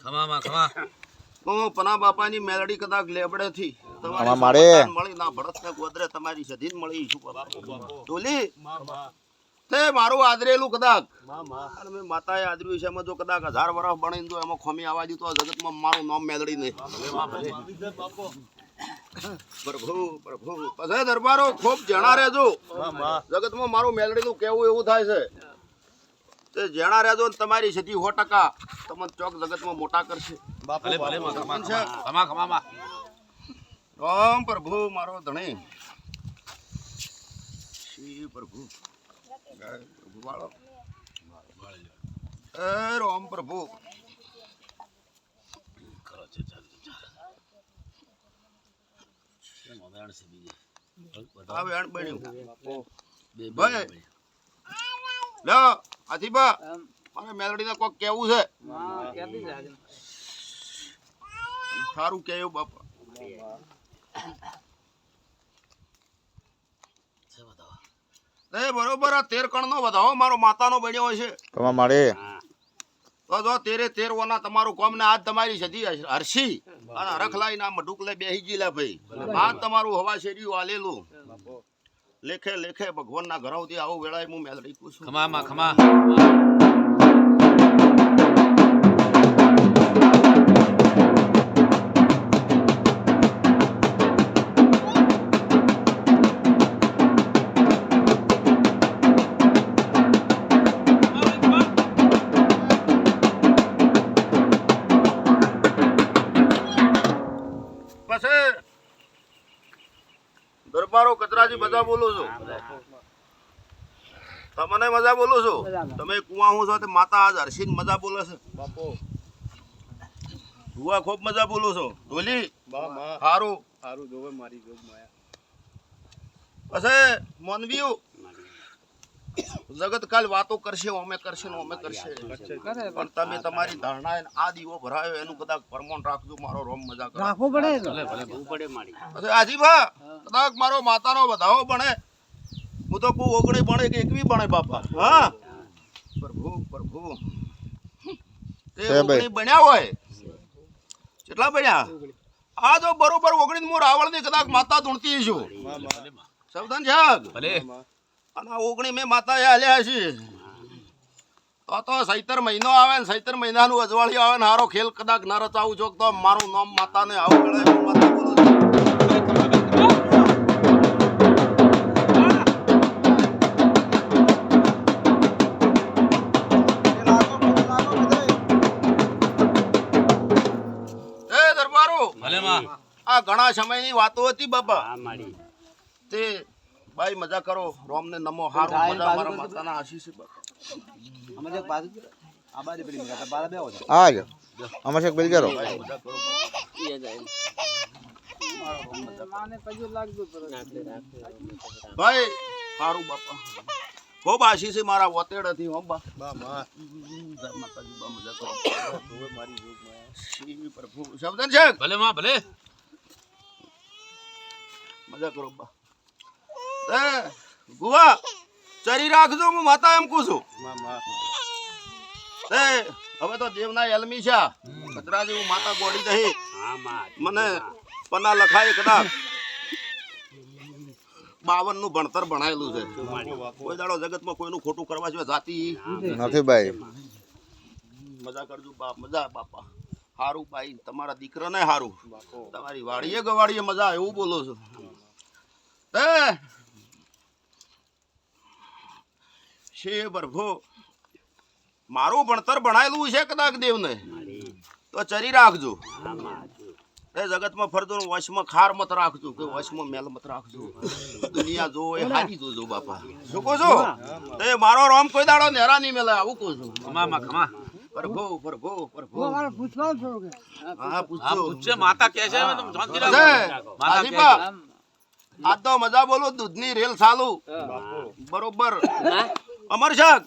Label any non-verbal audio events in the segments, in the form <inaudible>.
ખમામાં ખમા. ઓ પના બાપાની મેલડી કદાચ લેબડેથી. તમારી મારે. મળી. ના ભરત ને ગોદરે તમારી સધી મળી. શું બાપુ? ડોલી તે મારું આદરેલું કદાચ. અને મેં માતાએ આદર્યું છે એમાં જો કદાચ હજાર વર્ષ બની દો એમાં ખોમી આવા દીધું તો જગતમાં મારું નામ મેલડી નહીં. પ્રભુ પ્રભુ. પછી દરબારો ખૂબ જણા રહેજો. જગતમાં મારું મેલડીનું કેવું એવું થાય છે. તે જેણા રહેજો ને તમારી સતી સો ટકા. તમને ચોક જગતમાં મોટા કરશે. રામ પ્રભુ મારો ધણી. શ્રી પ્રભુ. પ્રભુ વાળો. એ રામ પ્રભુ. આ વેણ બન્યું. ભાઈ. લ્યો આથીબા મારે મેલડીને કોક કેવું છે. સારું કેવું બાપા. એ બરોબર આ તેર કણનો વધાવો મારો માતાનો બન્યો છે. મારે તો જો તેરે તેર વના તમારું કોમ ને આજ તમારી સદી હરસી અને હરખલાઈ ના મઢુક લે બેહી ગયેલા ભાઈ. આજ તમારું હવા શેરીયું આલેલું લેખે લેખે ભગવાનના ઘરાવથી આવું વેળાએ હું મેલડી છું. ખમા ખમા. કચરાજી બધા બોલું છું. તમને મજા બોલો છો? તમે કુવા હું છો તે માતા આજ હર્ષિન મજા બોલે છે. ધુવા ખૂબ મજા બોલો છો. ઢોલી હારું. પછી મોનવીયું. જગત કાલ વાતો કરશે અમે કરશે ને અમે કરશે પણ તમે તમારી ધારણા આ દીવો ભરાયો એનું કદાચ પરમોન રાખજો મારો રોમ મજા કરો ભલે પડે આજીભા કદાચ મારો માતાનો વધાવો બને હું તો કોઈ ઓગણી બને કે એકવી બને બાપા હા પ્રભુ પ્રભુ તે ઓગણી બન્યા હોય કેટલા બન્યા આ જો બરોબર ઓગણી હું રાવણની કદાચ માતા ધૂણતી છું સાવધાન જાગ ભલે અને ઓગણી મેં માતા હાલ્યા છે. તો તો સૈતર મહિનો આવે ને સૈતર મહિનાનું અજવાળિયું આવે ને હારો ખેલ કદાચ ના રચાવું છો તો મારું નામ માતાને આવું ગણાય માતા બોલું આ ઘણા સમયની વાતો હતી બાપા. તે ભાઈ મજા કરો. રોમ ને નમો હારું મજા મારા માતાના આશીષ બાપા આજ અમાર શેખ બિલ કરો ભાઈ મજા કરો. ભાઈ હારું બાપા. ખૂબ આશીષ છે મારા વતેડ હતી હો બા. જય માતાજી બા મજા કરો. પ્રભુ. શબ્દન છે? ભલે માં ભલે. મજા કરો બા. એ ગુવા ચરી રાખજો હું માતા એમ કહું છું. એ હવે તો દેવના એલમી છે. કચરાજી હું માતા ગોડી દહી મને પના લખાય કદાચ બાવનનું ભણતર ભણાયેલું છે. કોઈ દાડો જગતમાં કોઈનું ખોટું કરવા સિવાય જાતિ. નથી ભાઈ. મજા કરજો બાપ મજા બાપા. હારું ભાઈ તમારા દીકરાને હારું. તમારી વાડીએ ગવાડીએ મજા એવું બોલો છો. એ છે પ્રભુ મારું ભણતર ભણાયેલું છે કદાચ દેવને? તો ચરી રાખજો. એ જગતમાં ફરતો ને વશમાં ખાર મત રાખજો કે વશમાં મેલ મત રાખજો. દુનિયા જો એ હારી જોજો બાપા. શું કહો છો? એ મારો રોમ કોઈ દાડો નેરા નહીં મેલે આવું કહું છું. ખમામાં ખમા પ્રભુ પ્રભુ પ્રભુ કે? હા પૂછજો. પૂછે માતા કે છે તમે શાંતિ રાખો. માતા કહે આ તો મજા બોલો દૂધની રેલ ચાલુ. બરોબર. અમરશક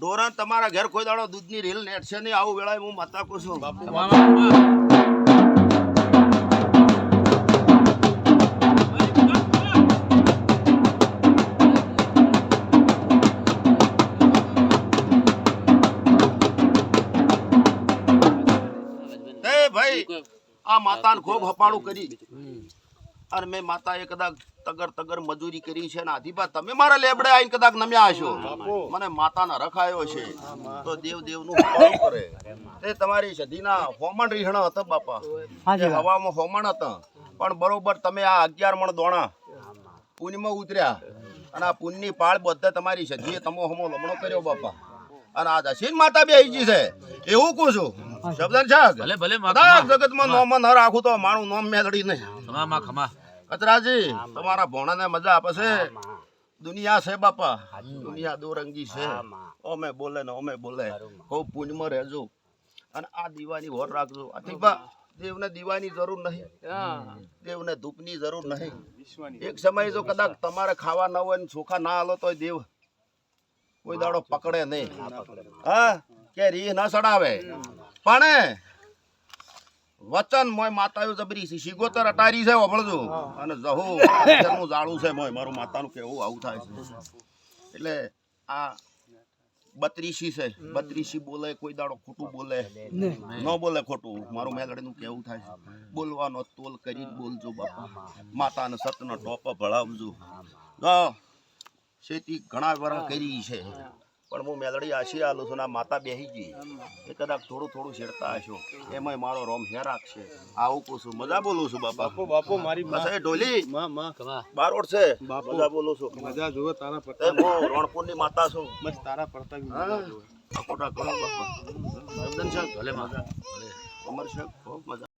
ડોરણ તમારા ઘેર કોઈ દાડો દૂધની રેલ નેટશે નહીં. આવું વેળાએ હું માતા કહું છું. બાપુ. ભાઈ, આ માતાને ખૂબ હપાણું કરી. અને મેં માતા એ કદાચ તગર તગર મજૂરી કરી છે ને આધીબા તમે મારા લેબડે આવીને કદાચ નમ્યા હશો. મને માતાના રખાયો છે. તો દેવ દેવનું હપાળું કરે. તે તમારી સધીના હોમણ રીહણ હતા બાપા. એ હવામાં હોમણ હતા. પણ બરોબર તમે આ અગિયાર મણ દોણા પુણ્યમાં ઉતર્યા. અને આ પુણ્યની પાળ બધે તમારી સધીએ તમો હમો લમણો કર્યો બાપા. અને આ દશીન માતા બે જી છે. એવું કહું છું. શબ્દ છે ભલે ભલે જગતમાં નોમ ન રાખું તો મારું નોમ મેળડી નહીં. ખમા ખમા કચરાજી તમારા ભોણાને મજા આપે છે? દુનિયા છે બાપા. દુનિયા દોરંગી છે. ઓમે બોલે ને ઓમે બોલે. ખૂબ પૂંજમાં રહેજો. અને આ દીવાની હોર રાખજો. બા દેવને દીવાની જરૂર નહીં. દેવને ધૂપની જરૂર નહીં. એક સમય જો કદાચ તમારે ખાવા ન હોય ને ચોખા ના હાલો તોય દેવ કોઈ દાડો પકડે નહીં. હા કે રી ન સડાવે પણ વચન મોય માતાયો જબરી છે. શિગોતર અટારી છે વભળજો અને જહો <laughs> નું જાળું છે મોય મારું માતાનું કેવું આવું થાય છે. એટલે આ બત્રીસી છે. બત્રીસી બોલે કોઈ દાડો ખોટું બોલે. ન. બોલે ખોટું. મારું મેલડીનું કેવું થાય છે. બોલવાનો તોલ કરી બોલજો બાપા. માતાને સતનો ટોપ ભળાવજો શેતી ઘણા વર્ષ કરી છે. પણ હું મેલડી આશી આલું છું ને માતા બેહી ગઈ. એ કદાચ થોડું થોડું છેડતા હશો. એમાંય મારો રોમ હે રાખશે આવું કહું છું. મજા બોલું છું બાપા. બાપુ બાપુ મારી ઢોલી. મા માં. ખમા બારોડ છે. બાપુ. મજા બોલું છું. મજા જોવે તારા પ્રતાપ હું રણપુરની માતા છું. બસ તારા પ્રતાપ ખોટા કરો બાપા. ભલે માતા અમર છે? ખૂબ મજા.